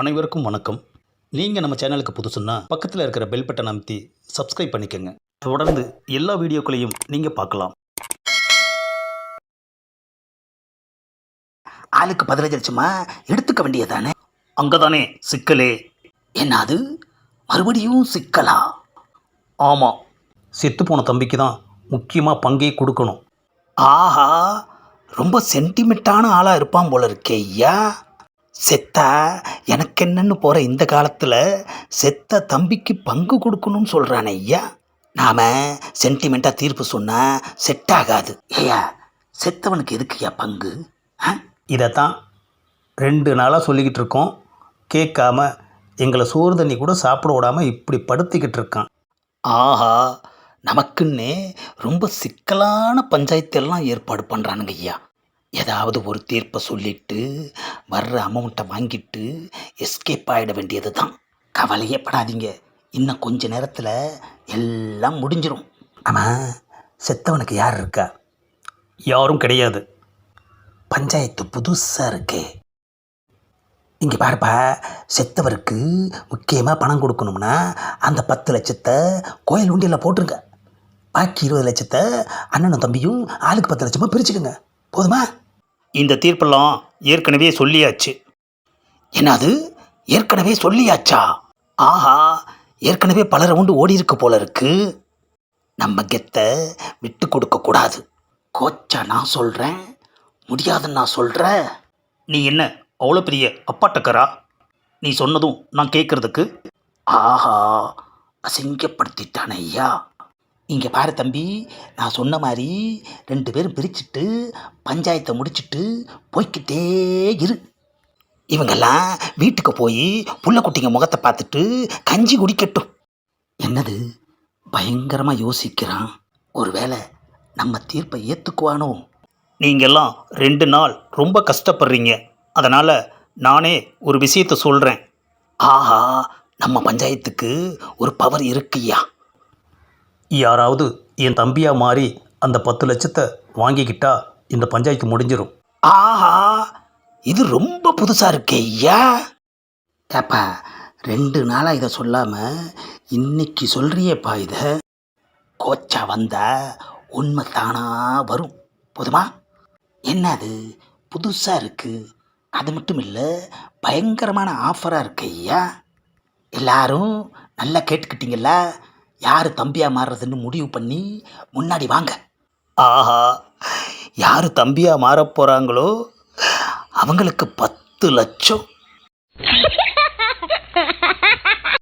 அனைவருக்கும் வணக்கம். நீங்கள் நம்ம சேனலுக்கு புதுசுன்னா பக்கத்தில் இருக்கிற பெல் பட்டன் அமைத்தி சப்ஸ்கிரைப் பண்ணிக்கோங்க. தொடர்ந்து எல்லா வீடியோக்களையும் நீங்கள் பார்க்கலாம். ஆளுக்கு பதினஞ்சு லட்சமா எடுத்துக்க வேண்டியதானே அங்கே தானே சிக்கலே. என்னது? மறுபடியும் சிக்கலா? ஆமாம் செத்துப்போன தம்பிக்கு தான் முக்கியமாக பங்கே கொடுக்கணும். ஆஹா ரொம்ப சென்டிமெண்ட்டான ஆளாக இருப்பான் போல இருக்கே ஐயா. செத்தா எனக்கு என்னன்னு போகிற இந்த காலத்தில் செத்த தம்பிக்கு பங்கு கொடுக்கணும்னு சொல்கிறானே ஐயா. நாம் சென்டிமெண்ட்டாக தீர்ப்பு சொன்னால் செட் ஆகாது ஐயா செத்தவனுக்கு எதுக்குய்யா பங்கு? ஆ? இதைத்தான் ரெண்டு நாளாக சொல்லிக்கிட்டு இருக்கோம். கேட்காம எங்களை சோறு தண்ணி கூட சாப்பிட விடாமல் இப்படி படுத்திக்கிட்டு இருக்கான். ஆஹா நமக்குன்னே ரொம்ப சிக்கலான பஞ்சாயத்தெல்லாம் ஏற்பாடு பண்ணுறானுங்க ஐயா. ஏதாவது ஒரு தீர்ப்பை சொல்லிட்டு வர்ற அமௌண்ட்டை வாங்கிட்டு எஸ்கேப் ஆகிட வேண்டியது தான் கவலையே படாதீங்க. இன்னும் கொஞ்ச நேரத்தில் எல்லாம் முடிஞ்சிடும் ஆமாம் செத்தவனுக்கு யார் இருக்கா? யாரும் கிடையாது. பஞ்சாயத்து புதுசாக இருக்கே. இங்கே பாருப்பா செத்தவருக்கு முக்கியமாக பணம் கொடுக்கணும்னா அந்த பத்து லட்சத்தை கோயில் உண்டியில் போட்டுருங்க. பாக்கி இருபது லட்சத்தை அண்ணனும் தம்பியும் ஆளுக்கு பத்து லட்சமாக பிரிச்சுக்கோங்க. போதுமா? இந்த தீர்ப்பெல்லாம் ஏற்கனவே சொல்லியாச்சு. என்னது? ஏற்கனவே சொல்லியாச்சா? ஆஹா ஏற்கனவே பல ரவுண்டு ஓடி இருக்கு போல இருக்கு நம்ம கெத்தை விட்டு கொடுக்கக்கூடாது கோச்சா நான் சொல்கிறேன் முடியாதுன்னு நான் சொல்கிறேன் நீ என்ன அவ்வளோ பெரிய அப்பாட்டக்கரா? நீ சொன்னதும் நான் கேட்குறதுக்கு ஆஹா அசிங்கப்படுத்திட்டானே ஐயா. இங்கே பாரு தம்பி நான் சொன்ன மாதிரி ரெண்டு பேரும் பிரிச்சுட்டு பஞ்சாயத்தை முடிச்சிட்டு போய்க்கிட்டே இரு. இவங்கெல்லாம் வீட்டுக்கு போய் புள்ளக்குட்டிங்க முகத்தை பார்த்துட்டு கஞ்சி குடிக்கட்டும். என்னது? பயங்கரமாக யோசிக்கிறான். ஒருவேளை நம்ம தீர்ப்பை ஏற்றுக்குவானோ நீங்கள்லாம் ரெண்டு நாள் ரொம்ப கஷ்டப்படுறீங்க. அதனால் நானே ஒரு விஷயத்த சொல்கிறேன் ஆஹா நம்ம பஞ்சாயத்துக்கு ஒரு பவர் இருக்குய்யா? யாராவது என் தம்பியாக மாறி அந்த பத்து லட்சத்தை வாங்கிக்கிட்டா இந்த பஞ்சாயத்து முடிஞ்சிடும் ஆஹா இது ரொம்ப புதுசாக இருக்கே ஐயா. ஏப்பா ரெண்டு நாளாக இதை சொல்லாமல் இன்னைக்கு சொல்கிறியேப்பா இதை. கோச்சா வந்தா உண்மை தானா வரும் போதுமா? என்னது புதுசாக இருக்குது அது மட்டும் இல்லை பயங்கரமான ஆஃபராக இருக்கு ஐயா. எல்லாரும் நல்லா கேட்டுக்கிட்டீங்களா யார் தம்பியாக மாறுறதுன்னு முடிவு பண்ணி முன்னாடி வாங்க. ஆஹா யார் தம்பியாக மாறப் போகிறாங்களோ அவங்களுக்கு பத்து லட்சம்.